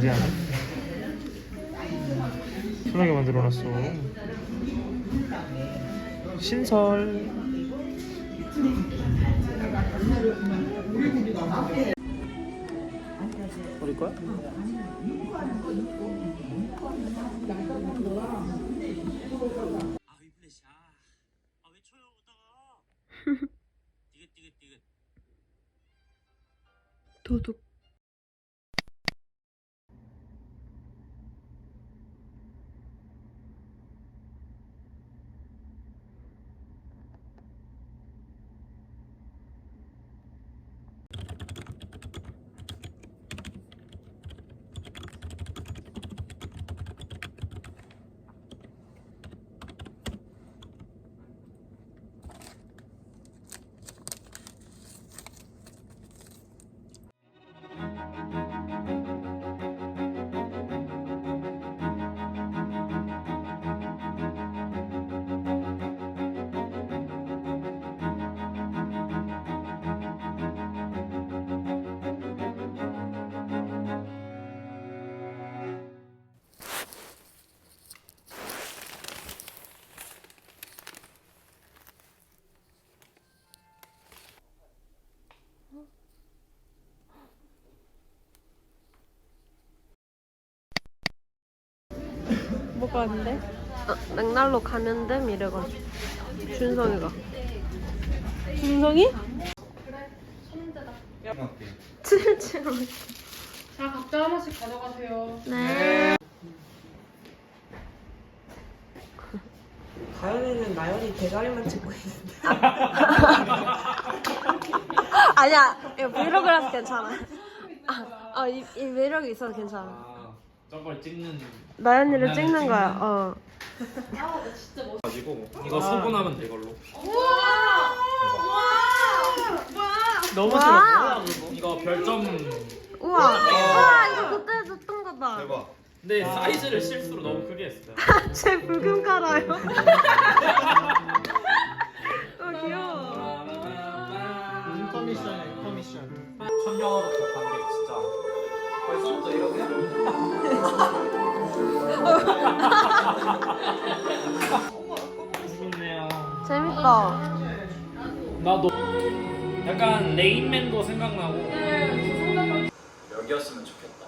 아 아직 안 편하게 만들어놨어 신설 우리 거야? 도둑. 안 돼? 어, 맥날로 가는데 미래가지고 준성이가 준성이? 칠칠 자, 각자 하나씩 가져가세요. 네 가연이는 나연이 대가리만 찍고 있는데. 아니야 이거 브이로그라서 괜찮아 아, 어, 이, 이 매력이 있어서 괜찮아 아 저걸 찍는 나연이를 찍는 거야. 어. 가지고 이거 소분하면 돼 이걸로. 너무 와. 싫어. 뭐야 그거? 이거 별점. 우와. 우와 이거 그때 줬던 거다. 대박. 근데 사이즈를 실수로 너무 크게 했어요. 제 붉은 깔아요? 어 귀여워. 인커미션이야 인커미션. 천명으로부터 관객 진짜. 벌써부터 이렇게 재밌네요 재밌다. 나도 약간 레인맨도 생각나고. 여기였으면 좋겠다.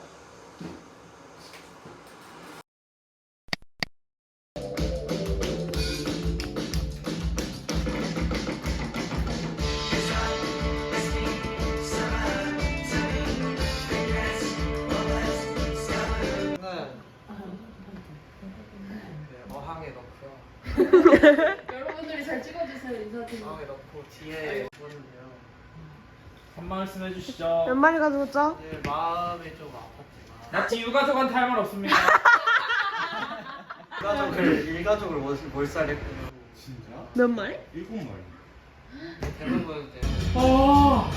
어항에 넣고 뒤에 보는데요. 한 말씀 해주시죠 몇 마리 가져왔죠? 예, 마음이 좀 아팠지만. 나치 유가족한테 할 말 없습니다 일가족을 일가족을 몰- 몰살했군요. 몇 마리? 일곱 마리. 대부분 이제 어.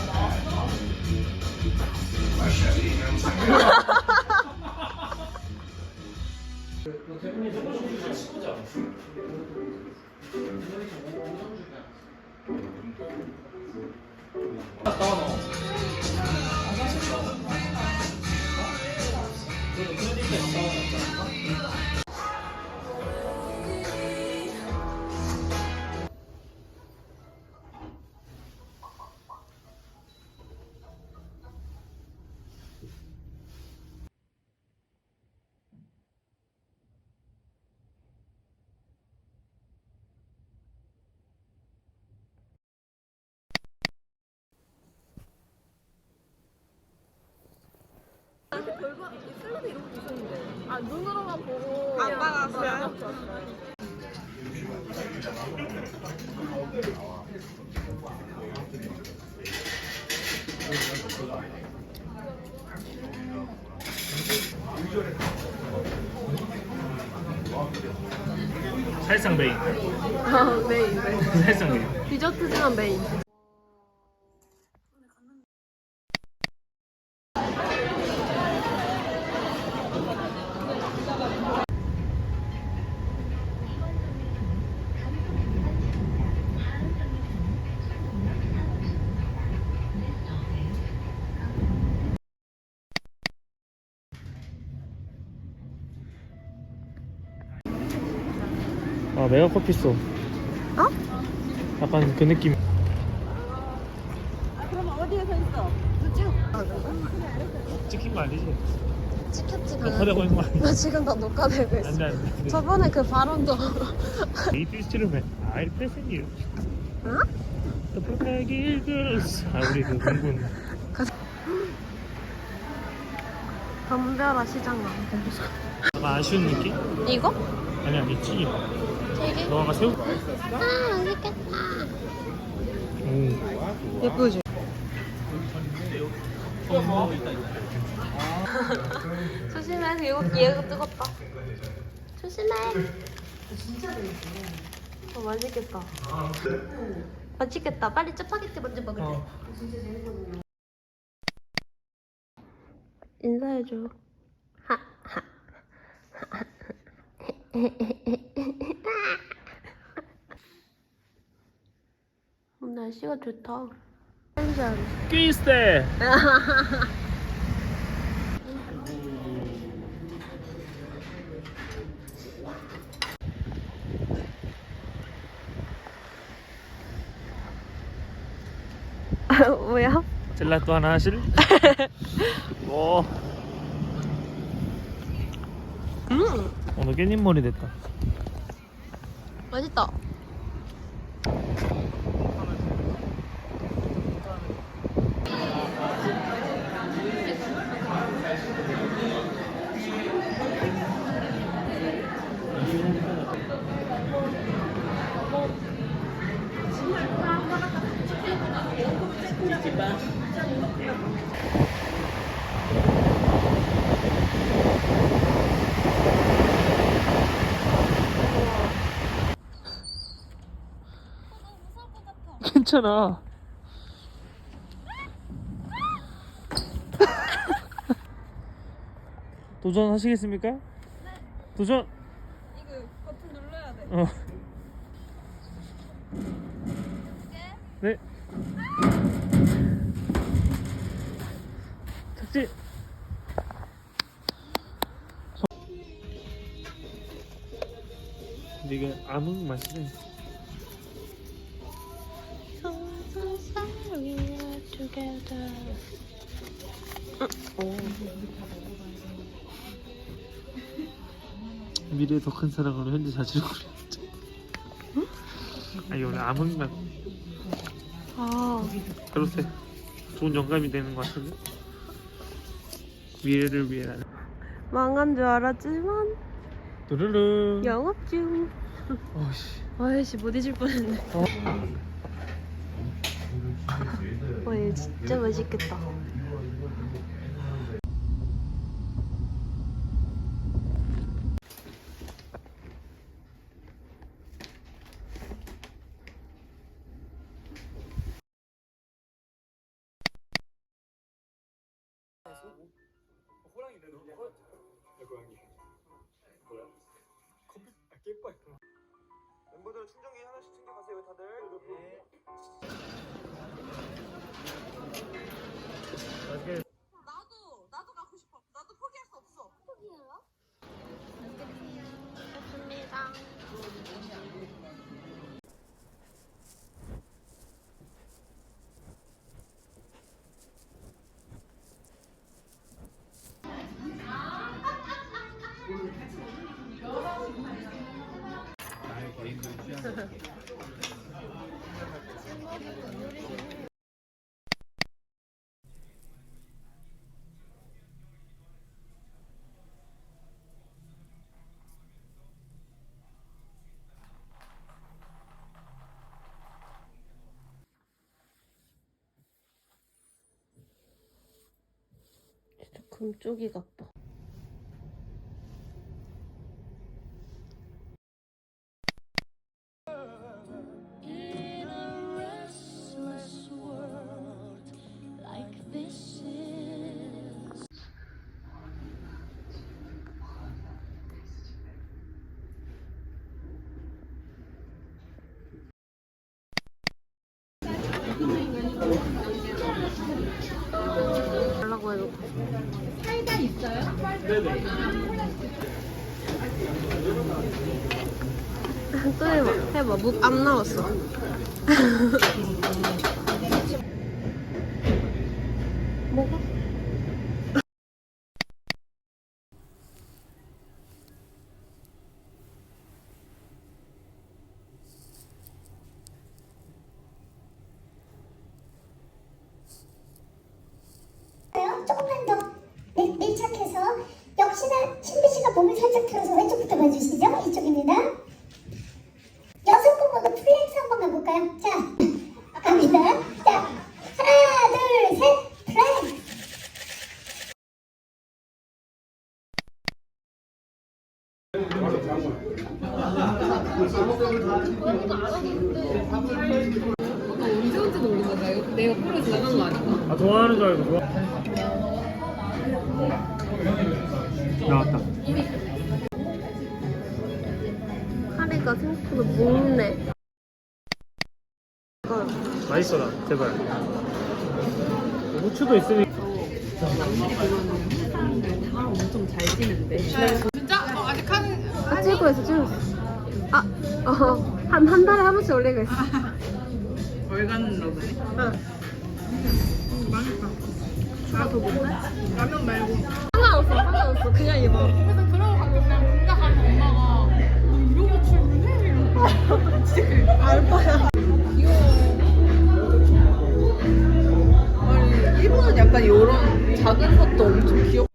대분이 조금 치고자 나와 나와 아 눈으로만 보고. 안 받았어요? 살상 메인 아 메인 메인 살상 메인 디저트지만 메인 아 메가 커피소. 어? 약간 그 느낌. 그럼 어디에 서 있어? 찍 찍힌 거 아니지? 찍혔지 녹화되고 있는 거 아니지? 나 지금 다 녹화되고 있어 안돼 안돼. 저번에 그 발언도 에이티스트룸에 아이 패스님. 응? 떡볶이 girls. 아 우리 그 공군. 덤벼라 시장 가 아마 아쉬운 느낌? 이거? 아니 아니 튀김. 되게 너가 새우. 아 맛있겠다. 오. 예쁘지? 조심해 이거 얘가 뜨겁다. 조심해. 어 맛있겠다. 맛있겠다. 빨리 짜파게티 먼저 먹을래. 인사해줘. 하하 날씨가 좋다 짠 끼스테. 뭐야? 젤라또 하나 하실? 오. 음. 오늘 깻잎 머리 됐다. 맛있다 괜찮아. 도전하시겠습니까? 네. 도전. 이거 버튼 눌러야 돼 어. 네. 착지. 근데 이게 암흑 맛이네. 미래의 더 큰 사랑으로 현재 자질구레. 아 이거 오늘 암흑 맛. 아 글쎄 좋은 영감이 되는 것 같은데. 미래를 위해라는. 망한 줄 알았지만 뚜루루. 영업 중 어씨. 아이씨 못 잊을 뻔했네 어. 와 얘 진짜 맛있겠다 멤버들 충전기 하나씩 챙겨가세요 다들. 나도 나도 가고 싶어. 나도 포기할 수 없어. 포기해요? 좋습니다. 진짜 금쪽이 같다 또 해봐. 해봐. 묵안 나왔어. 먹어. 조금만 더 밀- 밀착해서 역시나 신비 씨가 몸을 살짝 틀어서 왼쪽부터 봐주시죠. 이쪽입니다. 여섯 번보다 플렉스 자, 갑니다. 자, 하나, 둘, 셋, 플렉스. 아 좋아하는 줄 알고 좋아 나왔다 카레가 생각보다 묵네. 맛있어라 제발 후추도 있으니 아, 찍고 있어, 찍고 있어. 아, 어, 한, 한 달에 한 번씩 올리고 있어. 월간 러브네. 상관없어, 상관없어. 그냥 입어. 그래서 들어가고 그냥 공작하면 엄마가 너 이러고 출근해? 이러고 알바야. 아니, 일본 약간 이런 작은 것도 엄청 귀엽.